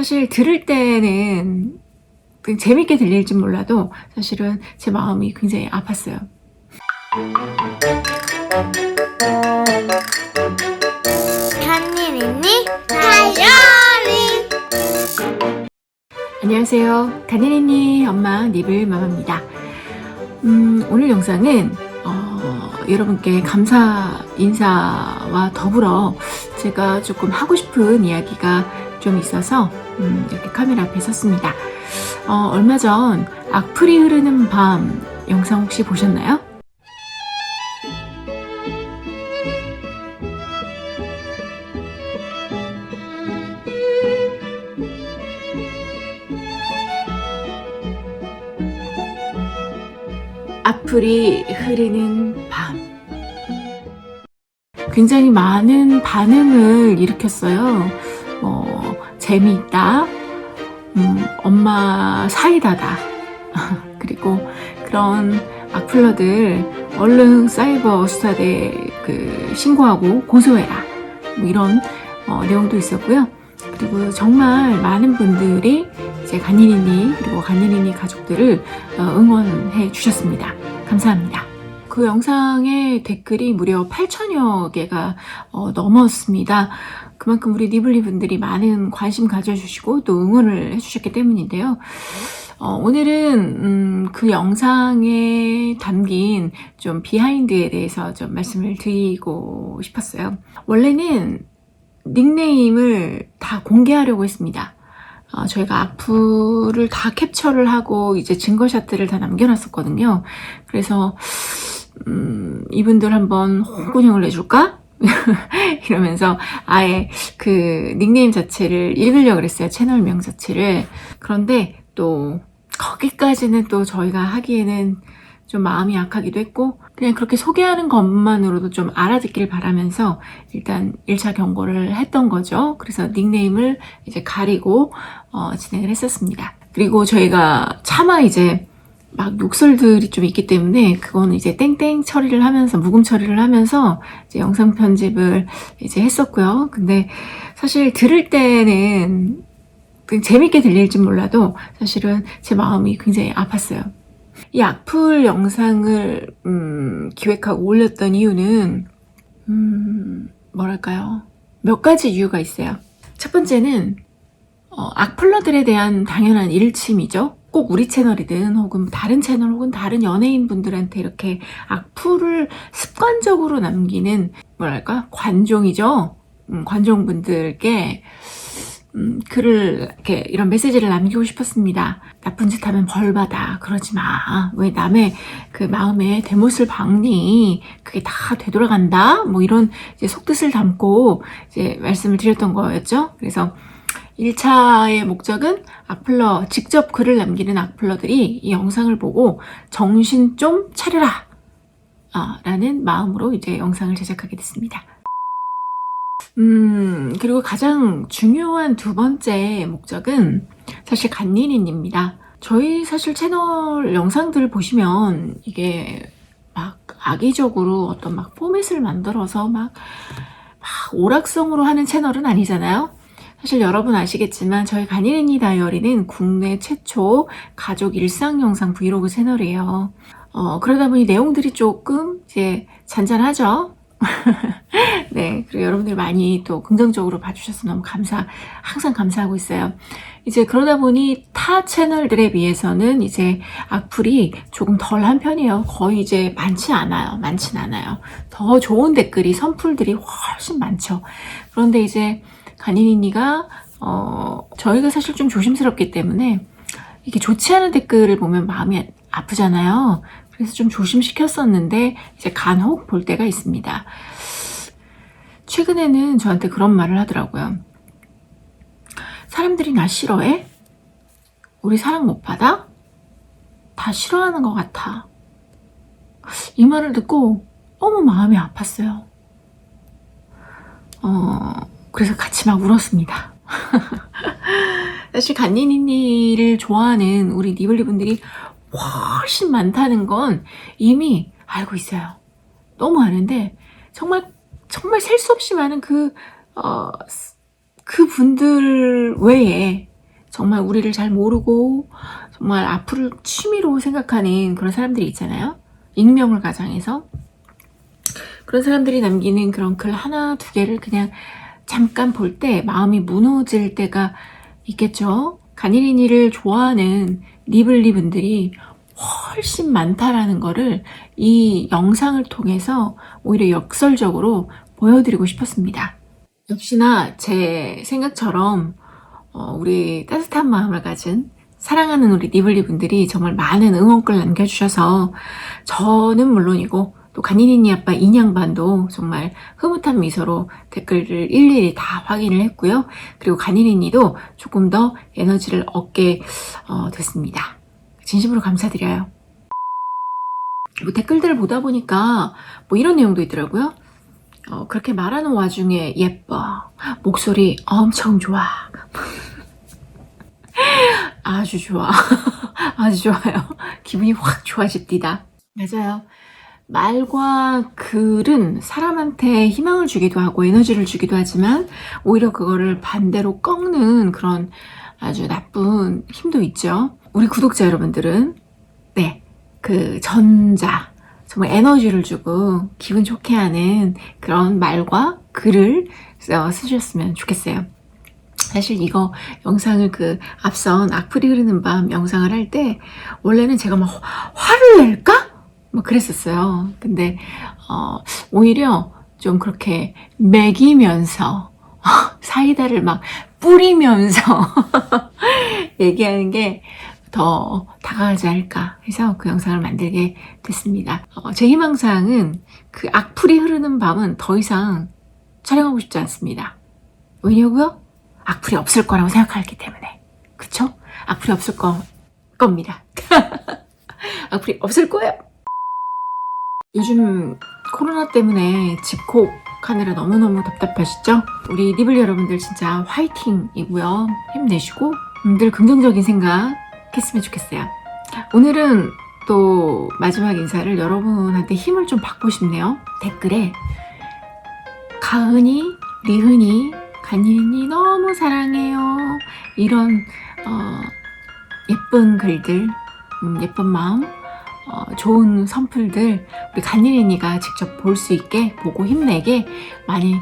사실 들을 때는 그냥 재밌게 들릴지 몰라도 사실은 제 마음이 굉장히 아팠어요. 간일 있니? 다이어리 안녕하세요. 가네네니 엄마 니블 마마입니다. 음, 오늘 영상은 어, 여러분께 감사 인사와 더불어 제가 조금 하고 싶은 이야기가 좀 있어서 음, 이렇게 카메라 앞에 섰습니다. 어, 얼마 전 악플이 흐르는 밤 영상 혹시 보셨나요? 악플이 흐르는 밤. 굉장히 많은 반응을 일으켰어요. 뭐, 재미있다. 음, 엄마 사이다다. 그리고 그런 악플러들 얼른 사이버 수사대 그 신고하고 고소해라. 뭐 이런 어, 내용도 있었고요. 그리고 정말 많은 분들이 이제 간이니니 그리고 간이니니 가족들을 어, 응원해 주셨습니다. 감사합니다. 그 영상의 댓글이 무려 8천여 개가 어, 넘었습니다. 그만큼 우리 니블리 분들이 많은 관심 가져주시고 또 응원을 해주셨기 때문인데요. 어, 오늘은 음, 그 영상에 담긴 좀 비하인드에 대해서 좀 말씀을 드리고 싶었어요. 원래는 닉네임을 다 공개하려고 했습니다. 어, 저희가 악플을 다 캡처를 하고 이제 증거샷들을 다 남겨놨었거든요. 그래서 음, 이분들 한번 홍군형을 내줄까? 이러면서 아예 그 닉네임 자체를 읽으려고 그랬어요. 채널명 자체를. 그런데 또 거기까지는 또 저희가 하기에는 좀 마음이 약하기도 했고 그냥 그렇게 소개하는 것만으로도 좀 알아듣길 바라면서 일단 1차 경고를 했던 거죠. 그래서 닉네임을 이제 가리고 어, 진행을 했었습니다. 그리고 저희가 차마 이제 막 욕설들이 좀 있기 때문에 그거는 이제 땡땡 처리를 하면서 묵음 처리를 하면서 이제 영상 편집을 이제 했었고요. 근데 사실 들을 때는 재밌게 들릴지 몰라도 사실은 제 마음이 굉장히 아팠어요. 이 악플 영상을 음, 기획하고 올렸던 이유는 음, 뭐랄까요? 몇 가지 이유가 있어요. 첫 번째는 어, 악플러들에 대한 당연한 일침이죠. 꼭 우리 채널이든 혹은 다른 채널 혹은 다른 연예인 분들한테 이렇게 악플을 습관적으로 남기는 뭐랄까 관종이죠. 음, 관종분들께 음, 글을 이렇게 이런 메시지를 남기고 싶었습니다. 나쁜 짓 하면 벌 받아. 그러지 마. 왜 남의 그 마음에 대못을 박니? 그게 다 되돌아간다? 뭐 이런 이제 속뜻을 담고 이제 말씀을 드렸던 거였죠. 그래서 1차의 목적은 악플러, 직접 글을 남기는 악플러들이 이 영상을 보고 정신 좀 차려라! 아, 라는 마음으로 이제 영상을 제작하게 됐습니다. 음, 그리고 가장 중요한 두 번째 목적은 사실 간니린입니다. 저희 사실 채널 영상들을 보시면 이게 막 악의적으로 어떤 막 포맷을 만들어서 막, 막 오락성으로 하는 채널은 아니잖아요. 사실 여러분 아시겠지만 저희 간이린이 다이어리는 국내 최초 가족 일상 영상 브이로그 채널이에요. 어, 그러다 보니 내용들이 조금 이제 잔잔하죠. 네, 그리고 여러분들 많이 또 긍정적으로 봐주셔서 너무 감사, 항상 감사하고 있어요. 이제 그러다 보니 타 채널들에 비해서는 이제 악플이 조금 덜 한 편이에요. 거의 이제 많지 않아요. 많진 않아요. 더 좋은 댓글이, 선풀들이 훨씬 많죠. 그런데 이제 간이니니가, 어, 저희가 사실 좀 조심스럽기 때문에 이게 좋지 않은 댓글을 보면 마음이 아프잖아요. 그래서 좀 조심시켰었는데 이제 간혹 볼 때가 있습니다. 최근에는 저한테 그런 말을 하더라고요. 사람들이 나 싫어해? 우리 사랑 못 받아? 다 싫어하는 것 같아. 이 말을 듣고 너무 마음이 아팠어요. 어, 그래서 같이 막 울었습니다. 사실 간니니니를 좋아하는 우리 니블리 분들이 훨씬 많다는 건 이미 알고 있어요. 너무 아는데 정말 정말 셀 수 없이 많은 그, 어, 그 분들 외에 정말 우리를 잘 모르고 정말 앞을 취미로 생각하는 그런 사람들이 있잖아요. 익명을 가장해서 그런 사람들이 남기는 그런 글 하나 두 개를 그냥 잠깐 볼 때 마음이 무너질 때가 있겠죠. 가니린이를 좋아하는 리블리 분들이 훨씬 많다라는 거를 이 영상을 통해서 오히려 역설적으로 보여드리고 싶었습니다. 역시나 제 생각처럼 어, 우리 따뜻한 마음을 가진 사랑하는 우리 니블리 분들이 정말 많은 응원글 남겨주셔서 저는 물론이고 또 간이니니 아빠 인양반도 정말 흐뭇한 미소로 댓글을 일일이 다 확인을 했고요. 그리고 간이니니도 조금 더 에너지를 얻게 어, 됐습니다. 진심으로 감사드려요. 뭐 댓글들을 보다 보니까 뭐 이런 내용도 있더라고요. 어, 그렇게 말하는 와중에 예뻐. 목소리 엄청 좋아. 아주 좋아. 아주 좋아요. 기분이 확 좋아집니다. 맞아요. 말과 글은 사람한테 희망을 주기도 하고 에너지를 주기도 하지만 오히려 그거를 반대로 꺾는 그런 아주 나쁜 힘도 있죠. 우리 구독자 여러분들은 네, 그 전자 정말 에너지를 주고 기분 좋게 하는 그런 말과 글을 써- 쓰셨으면 좋겠어요. 사실 이거 영상을 그 앞선 악플이 흐르는 밤 영상을 할 때 원래는 제가 막 화- 화를 낼까? 뭐 그랬었어요. 근데 어, 오히려 좀 그렇게 먹이면서 사이다를 막 뿌리면서 얘기하는 게 더 다가가지 않을까 해서 그 영상을 만들게 됐습니다. 어, 제 희망사항은 그 악플이 흐르는 밤은 더 이상 촬영하고 싶지 않습니다. 왜냐고요? 악플이 없을 거라고 생각하기 때문에. 그쵸? 악플이 없을 거, 겁니다. 악플이 없을 거예요. 요즘 코로나 때문에 집콕 하느라 너무너무 답답하시죠? 우리 니블 여러분들 진짜 화이팅이고요. 힘내시고 음, 늘 긍정적인 생각 했으면 좋겠어요. 오늘은 또 마지막 인사를 여러분한테 힘을 좀 받고 싶네요. 댓글에 가은이, 리은이, 간이니 너무 사랑해요. 이런 어, 예쁜 글들, 음, 예쁜 마음, 어, 좋은 선풀들 우리 간이니가 직접 볼 수 있게 보고 힘내게 많이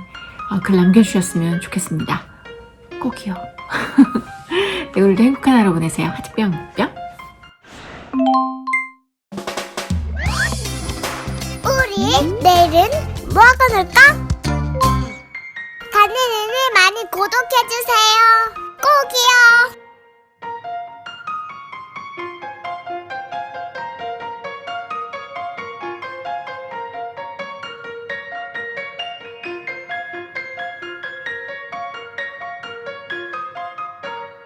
어, 글 남겨주셨으면 좋겠습니다. 꼭이요. 네, 오늘도 행복한 하루 보내세요. 하트뿅 뿅. 우리 내일은 뭐 놀까? 가니니니 많이 구독해주세요. 꼭이요.